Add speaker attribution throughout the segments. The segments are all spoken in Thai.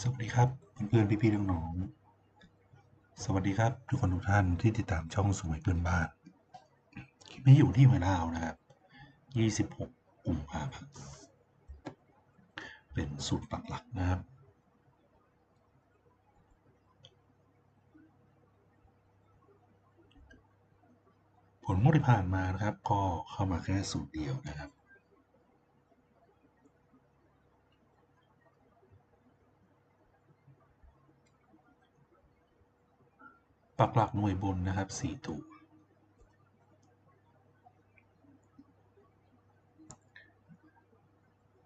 Speaker 1: สวัสดีครับเพื่อนๆพี่ๆน้องๆสวัสดีครับ ทุกคนทุกท่านที่ติดตามช่องสมัยเพื่อนบ้านคลิปนี้อยู่ที่หวยดาวนะครับ 26กุมภาพันธ์เป็นสูตรหลักๆนะครับ ผลงวดที่ผ่านมานะครับ ก็เข้ามาแค่สูตรเดียวนะครับ ปักหลักหน่วยบนนะครับ4ตัว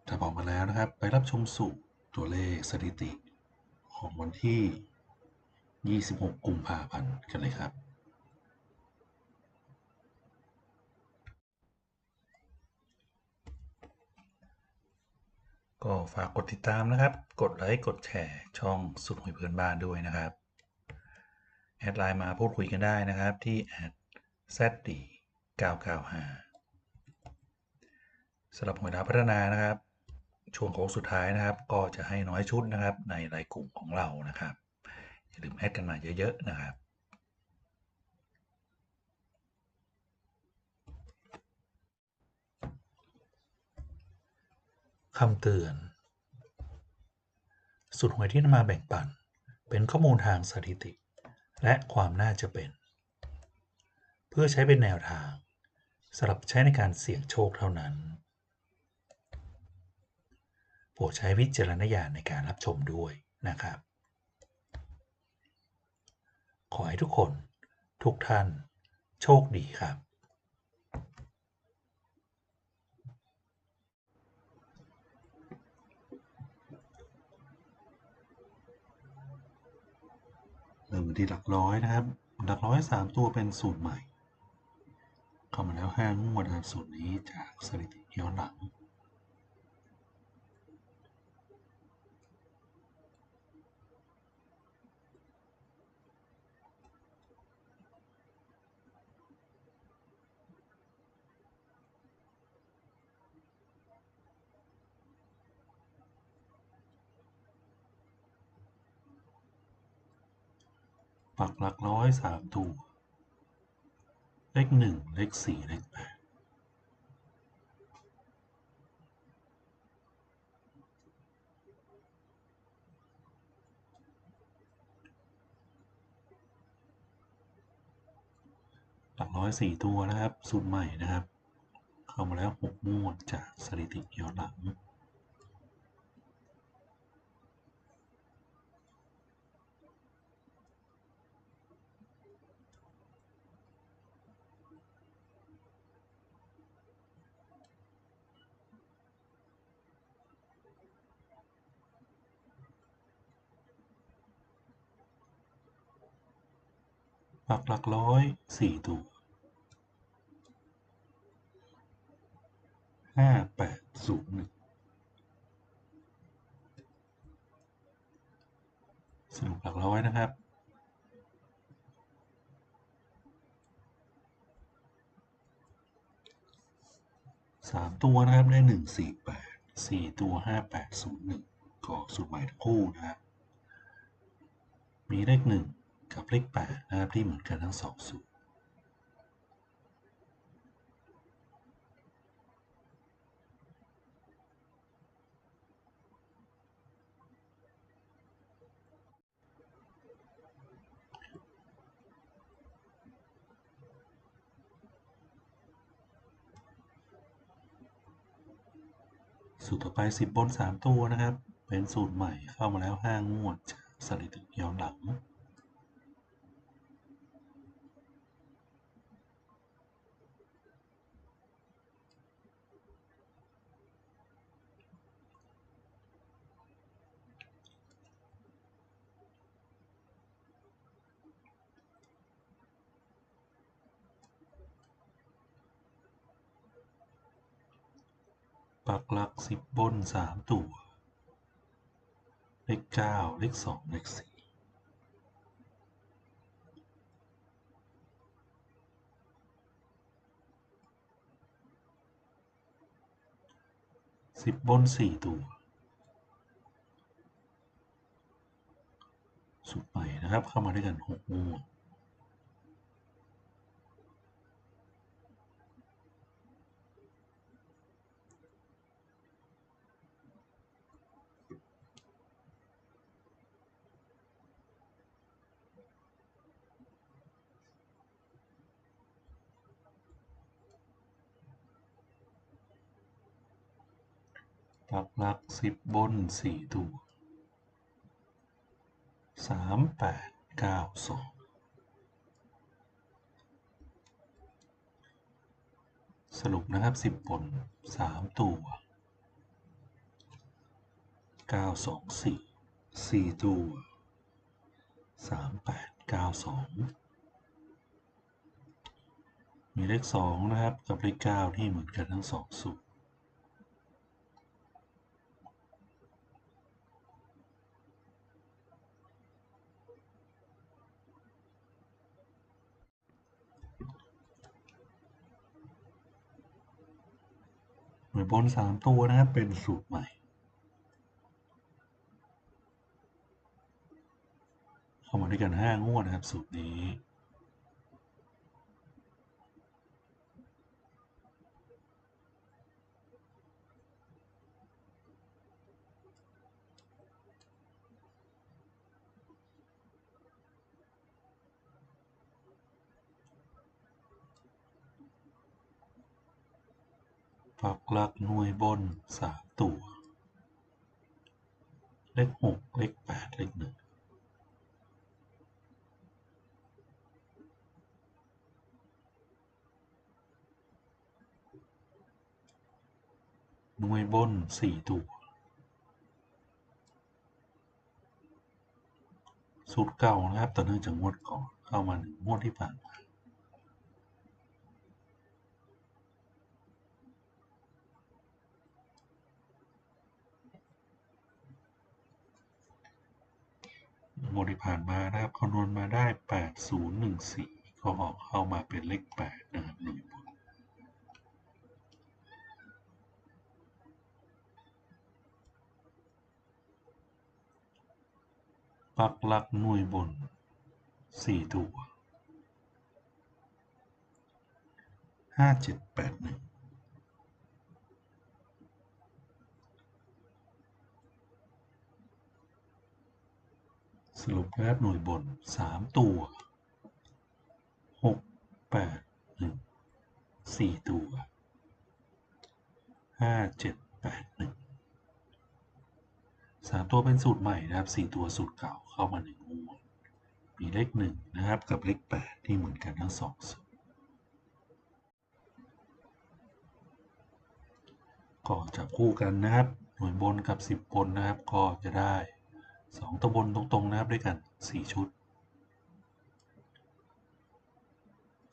Speaker 1: ถ้าบอกมาแล้วนะครับ ไปรับชมสูตรตัวเลขสถิติ ของวันที่ 26 กุมภาพันธ์กันเลยครับก็ฝากกดติดตามนะครับ กดไลค์ กดแชร์ ช่องสุดหวยเพื่อนบ้านด้วยนะครับ แอดไลน์มาพูดคุยกันได้นะครับที่ @zd 995 สำหรับหวยดาวพัฒนานะครับ ช่วงโค้งสุดท้ายนะครับ ก็จะให้น้อยชุดนะครับ ในรายกลุ่มของเรานะครับ อย่าลืมแอดกันมาเยอะๆนะครับคำเตือน สุดหวยที่นำมาแบ่งปัน เป็นข้อมูลทางสถิติ และความน่าจะเป็น เพื่อใช้เป็นแนวทางสำหรับใช้ในการเสี่ยงโชคเท่านั้น โปรดใช้วิจารณญาณในการรับชมด้วยนะครับ ขอให้ทุกคน ทุกท่าน โชคดีครับ เริ่มกันที่หลักร้อยนะครับ หลักร้อยสามตัวเป็นสูตรใหม่ เข้ามาแล้วห้างวดนะครับสูตรนี้จากสถิติย้อนหลัง ปักหลักร้อยสามตัว เลขหนึ่งเลขสี่เลขแปดหลักร้อยสี่ตัวนะครับ สูตรใหม่นะครับ เข้ามาแล้วหกงวดจากสถิติย้อนหลัง ปักหลักร้อยสี่ตัวห้าแปดศูนย์หนึ่งสรุปหลักร้อยนะครับสามตัวนะครับได้หนึ่งสี่แปดสี่ตัวห้าแปดศูนย์หนึ่งก็สูตรใหม่ทั้งคู่นะครับมีเลขหนึ่ง กับเลขแปดนะครับที่เหมือนกันทั้งสองสูตรสูตรต่อไปสิบบนสามตัวนะครับ เป็นสูตรใหม่เข้ามาแล้วห้างวดสถิติย้อนหลัง ปักหลักสิบบนสามตัว เลขเก้าเลขสองเลขสี่สิบบนสี่ตัวสูตรใหม่นะครับ เข้ามาด้วยกันหกงวด ปักหลักสิบบนสี่ตัวสามแปดเก้าสองสรุปนะครับสิบบนสามตัวเก้าสองสี่สี่ตัวสามแปดเก้าสองมีเลขสองนะครับกับเลขเก้าที่เหมือนกันทั้งสองสูตร บนสามตัวนะครับเป็นสูตรใหม่เข้ามาด้วยกันห้างวดนะครับสูตรนี้ ปักหลักหน่วยบนสามตัว เลขหกเลขแปดเลขหนึ่งหน่วยบนสี่ตัวสูตรเก่านะครับต่อเนื่องจากงวดก่อน เข้ามาหนึ่งงวดที่ผ่านมา งวดที่ผ่านมานะครับคำนวณมาได้ 8014 ก็ออกเข้ามาเป็นเลข 8 นะครับหน่วยบนปักหลักหน่วยบน 4 ตัว 5781 สรุปนะครับหน่วยบน 3 ตัว 6 8 1 4 ตัว 5 7 8 1 3 ตัวเป็นสูตรใหม่นะครับ 4 ตัวสูตรเก่าเข้ามา1งวดมีเลข 1 นะครับ กับเลข 8 ที่เหมือนกันทั้ง 2 สูตรก็จับคู่กันนะครับ หน่วยบนกับ 10 บนนะครับ ก็จะได้ สองตำบลตรงๆนะครับด้วยกันสี่ชุด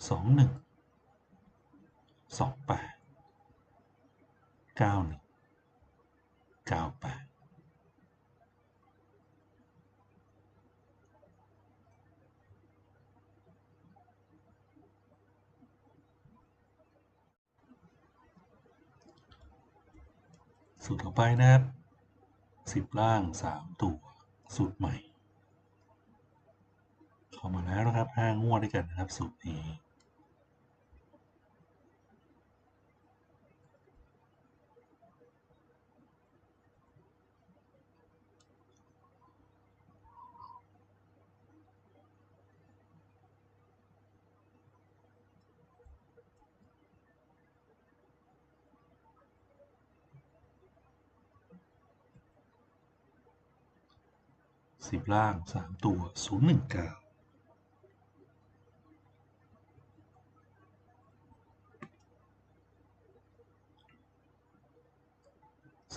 Speaker 1: สองหนึ่งสองแปดเก้าหนึ่งเก้าแปดสูตรต่อไปนะครับสิบล่างสามตัว สูตรใหม่ เข้ามาแล้วนะครับ 5 งวดด้วยกันนะครับ สูตรนี้ สิบล่างสามตัวศูนย์หนึ่งเก้า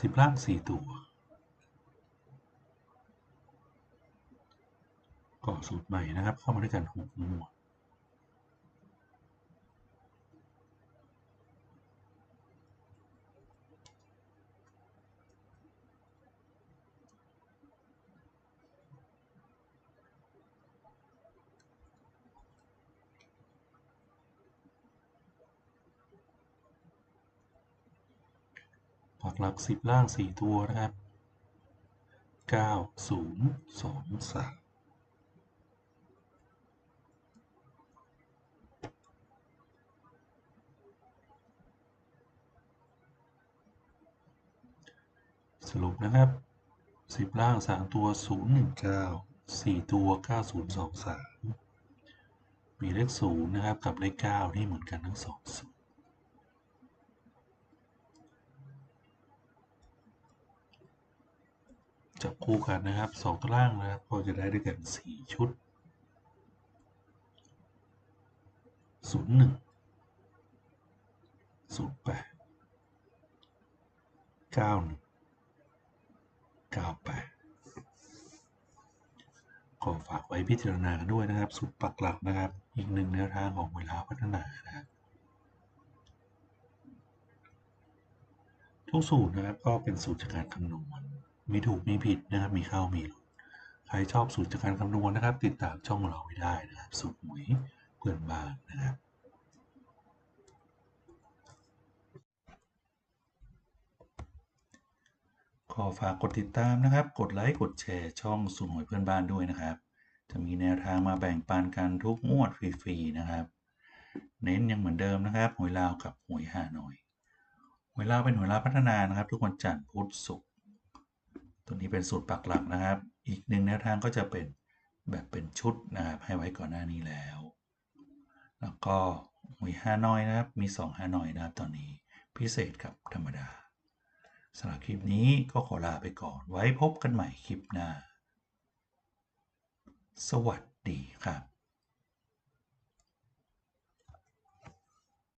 Speaker 1: สิบล่างสี่ตัวก่อสูตรใหม่นะครับ เข้ามาด้วยกันหกหมวด ปักหลักสิบล่างสี่ตัวนะครับเก้าศูนย์สองสามสรุปนะครับสิบล่างสามตัวศูนย์หนึ่งเก้าสี่ตัวเก้าศูนย์สองสามมีเลขศูนย์นะครับกับเลขเก้าที่เหมือนกันทั้งสองสูตร จับคู่กันนะครับสองตัวล่างนะครับก็จะได้ด้วยกันสี่ชุดศูนย์หนึ่งศูนย์แปดเก้าเก้าแปดขอฝากไว้พิจารณากันด้วยนะครับสุดปักหลักนะครับ อีกหนึ่งแนวทางของเวลาพัฒนานะครับทุกสูตรนะครับก็เป็นสูตรจากการคำนวณ มีถูกมีผิดนะครับ มีเข้ามีหลุดใครชอบสูตรจากการคำนวณนะครับ ติดตามช่องเราไว้ได้นะครับ สูตรหมวยเพื่อนบ้านนะครับขอฝากกดติดตามนะครับ กดไลค์ กดแชร์ช่องสูตรหวยเพื่อนบ้านด้วยนะครับ จะมีแนวทางมาแบ่งปันกันทุกงวดฟรีๆนะครับ เน้นยังเหมือนเดิมนะครับ หวยลาวกับหวยฮานอย หวยลาวเป็นหวยลาวพัฒนานะครับ ทุกวันจันทร์พุธศุกร์ ตัวนี้เป็นสูตรปักหลักนะครับ อีกหนึ่งแนวทางก็จะเป็นแบบเป็นชุดนะครับ ให้ไว้ก่อนหน้านี้แล้ว แล้วก็หวยฮานอยนะครับ มี2ฮานอยนะครับ ตอนนี้พิเศษกับธรรมดาสำหรับคลิปนี้ก็ขอลาไปก่อน ไว้พบกันใหม่คลิปหน้า สวัสดีครับ